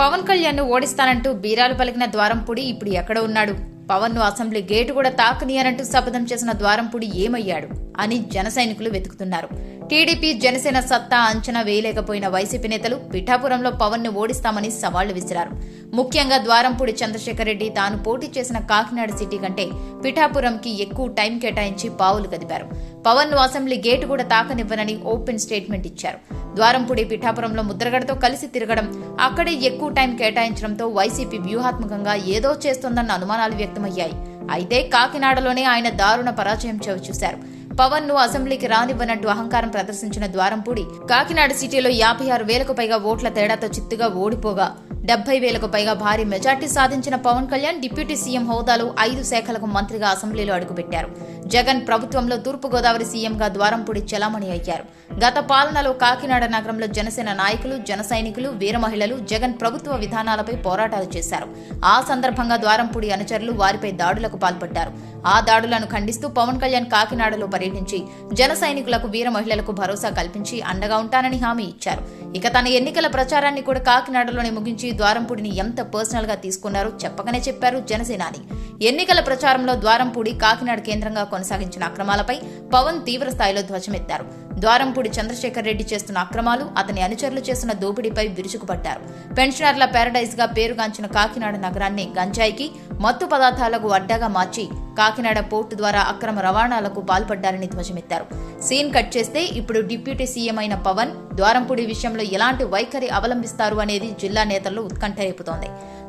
పవన్ కళ్యాణ్ను ఓడిస్తానంటూ బీరాలు పలికిన ద్వారంపూడి ఇప్పుడు ఎక్కడ ఉన్నాడు? పవన్ను అసెంబ్లీ గేటు కూడా తాకనియనంటూ శపథం చేసిన ద్వారంపూడి ఏమయ్యాడు? అని జన సైనికులు వెతుకుతున్నారు. టీడీపీ జనసేన సత్తా అంచనా వేయలేకపోయిన వైసీపీ నేతలు పిఠాపురంలో పవన్ను ఓడిస్తామని సవాళ్ళు విసిరారు. ముఖ్యంగా ద్వారంపూడి చంద్రశేఖర్ రెడ్డి తాను పోటీ చేసిన కాకినాడ సిటీ కంటే పిఠాపురంకి ఎక్కువ టైం కేటాయించి పావులు కదిపారు పవన్ను అసెంబ్లీ గేటు కూడా తాకనివ్వనని ఓపెన్ స్టేట్మెంట్ ఇచ్చారు. ద్వారంపూడి పిఠాపురంలో ముద్రగడతో కలిసి తిరగడం అక్కడే ఎక్కువ టైం కేటాయించడంతో వైసీపీ వ్యూహాత్మకంగా ఏదో చేస్తోందన్న అనుమానాలు వ్యక్తమయ్యాయి. అయితే కాకినాడలోనే ఆయన దారుణ పరాజయం చవిచూశారు. పవన్ను అసెంబ్లీకి రానివ్వనట్టు అహంకారం ప్రదర్శించిన ద్వారంపూడి కాకినాడ సిటీలో యాభై ఆరు వేలకు పైగా ఓట్ల తేడాతో చిత్తుగా ఓడిపోగా. డెబ్బై వేలకు పైగా భారీ మెజార్టీ సాధించిన పవన్ కళ్యాణ్ డిప్యూటీ సీఎం హోదాలో ఐదు శాఖలకు మంత్రిగా అసెంబ్లీలో అడుగుపెట్టారు. జగన్ ప్రభుత్వంలో తూర్పుగోదావరి సీఎంగా ద్వారంపూడి చెలామణి అయ్యారు. గత పాలనలో కాకినాడ నగరంలో జనసేన నాయకులు జన సైనికులు వీర మహిళలు జగన్ ప్రభుత్వ విధానాలపై పోరాటాలు చేశారు. ఆ సందర్భంగా ద్వారంపూడి అనుచరులు వారిపై దాడులకు పాల్పడ్డారు. ఆ దాడులను ఖండిస్తూ పవన్ కళ్యాణ్ కాకినాడలో పర్యటించి జన సైనికులకు వీర మహిళలకు భరోసా కల్పించి అండగా ఉంటానని హామీ ఇచ్చారు. ఇక తన ఎన్నికల ప్రచారాన్ని కూడా కాకినాడలోనే ముగించి ద్వారంపూడిని ఎంత పర్సనల్గా తీసుకున్నారో చెప్పకనే చెప్పారు జనసేనాని. ఎన్నికల ప్రచారంలో ద్వారంపూడి కాకినాడ కేంద్రంగా కొనసాగించిన అక్రమాలపై పవన్ తీవ్ర స్థాయిలో ధ్వజమెత్తారు. ద్వారంపూడి చంద్రశేఖర్ రెడ్డి చేస్తున్న అక్రమాలు అతని అనుచరులు చేస్తున్న దోపిడీపై విరుచుకుపడ్డారు. పెన్షనర్ల పారడైజ్గా పేరుగాంచిన కాకినాడ నగరాన్ని గంజాయికి మత్తు పదార్థాలకు అడ్డాగా మార్చి కాకినాడ పోర్టు ద్వారా అక్రమ రవాణాలకు పాల్పడ్డారని ధ్వజమెత్తారు. సీన్ కట్ చేస్తే ఇప్పుడు డిప్యూటీ సీఎం అయిన పవన్ ద్వారంపూడి విషయంలో ఎలాంటి వైఖరి అవలంబిస్తారు అనేది జిల్లా నేతల్లో ఉత్కంఠ రేపుతోంది.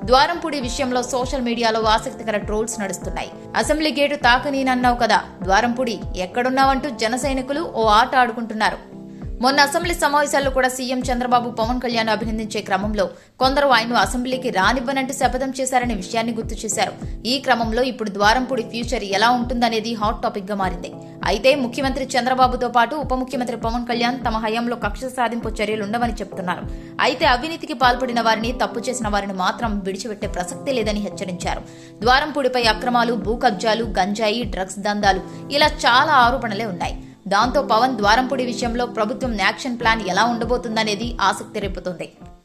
ద్వారంపూడి విషయంలో సోషల్ మీడియాలో ఆసక్తికర ట్రోల్స్ నడుస్తున్నాయి. అసెంబ్లీ గేటు తాకనీనన్నావు కదా ద్వారంపూడి ఎక్కడున్నావంటూ జన సైనికులు ఓ ఆట ఆడుకుంటున్నారు. మొన్న అసెంబ్లీ సమావేశాల్లో కూడా సీఎం చంద్రబాబు పవన్ కళ్యాణ్ అభినందించే క్రమంలో కొందరు ఆయన్ను అసెంబ్లీకి రానివ్వనంటూ శపథం చేశారనే విషయాన్ని గుర్తు చేశారు. ఈ క్రమంలో ఇప్పుడు ద్వారంపూడి ఫ్యూచర్ ఎలా ఉంటుందనేది హాట్ టాపిక్గా మారింది. అయితే ముఖ్యమంత్రి చంద్రబాబుతో పాటు ఉప ముఖ్యమంత్రి పవన్ కళ్యాణ్ తమ హయాంలో కక్ష సాధింపు చర్యలుండవని చెబుతున్నారు అయితే అవినీతికి పాల్పడిన వారిని తప్పు చేసిన వారిని మాత్రం విడిచిపెట్టే ప్రసక్తి లేదని హెచ్చరించారు. ద్వారంపూడిపై అక్రమాలు భూ కబ్జాలు గంజాయి డ్రగ్స్ దందాలు ఇలా చాలా ఆరోపణలే ఉన్నాయి. దాంతో పవన్ ద్వారంపూడి విషయంలో ప్రభుత్వం యాక్షన్ ప్లాన్ ఎలా ఉండబోతుందనేది ఆసక్తి రేపుతోంది.